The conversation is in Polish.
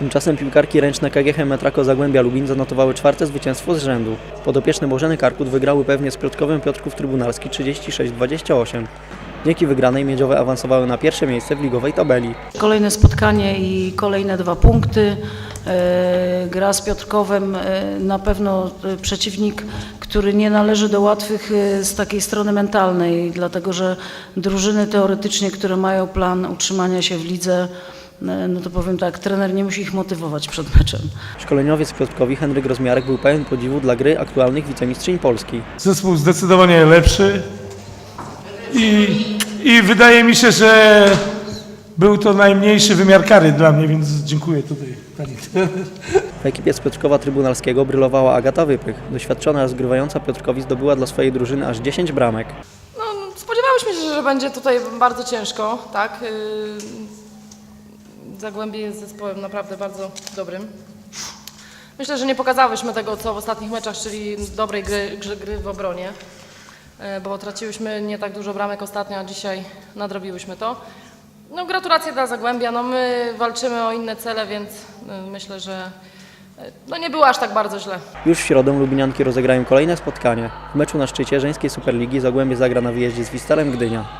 Tymczasem piłkarki ręczne KGH Metrako Zagłębia Lubin zanotowały czwarte zwycięstwo z rzędu. Podopieczne Bożeny Karkut wygrały pewnie z Piotrkowem Piotrków Trybunalski 36-28. Dzięki wygranej miedziowe awansowały na pierwsze miejsce w ligowej tabeli. Kolejne spotkanie i kolejne dwa punkty. E, Gra z Piotrkowem e, na pewno e, przeciwnik, który nie należy do łatwych z takiej strony mentalnej, dlatego że drużyny teoretycznie, które mają plan utrzymania się w lidze, no to powiem tak, trener nie musi ich motywować przed meczem. Szkoleniowiec Piotrkowi Henryk Rozmiarek był pełen podziwu dla gry aktualnych wicemistrzyń Polski. Zespół zdecydowanie lepszy i, i wydaje mi się, że był to najmniejszy wymiar kary dla mnie, więc dziękuję tutaj pani trener. W ekipie z Piotrkowa Trybunalskiego brylowała Agata Wypych. Doświadczona rozgrywająca Piotrkowi zdobyła dla swojej drużyny aż 10 bramek. No, spodziewałyśmy się, że będzie tutaj bardzo ciężko, tak. Zagłębie jest zespołem naprawdę bardzo dobrym. Myślę, że nie pokazałyśmy tego, co w ostatnich meczach, czyli dobrej gry, gry, gry w obronie, yy, bo traciłyśmy nie tak dużo bramek ostatnio, a dzisiaj nadrobiłyśmy to. No, gratulacje dla Zagłębia. No, my walczymy o inne cele, więc yy, myślę, że yy, no, nie było aż tak bardzo źle. Już w środę Lubinianki rozegrają kolejne spotkanie. W meczu na szczycie żeńskiej Superligi Zagłębie zagra na wyjeździe z Wistarem Gdynia.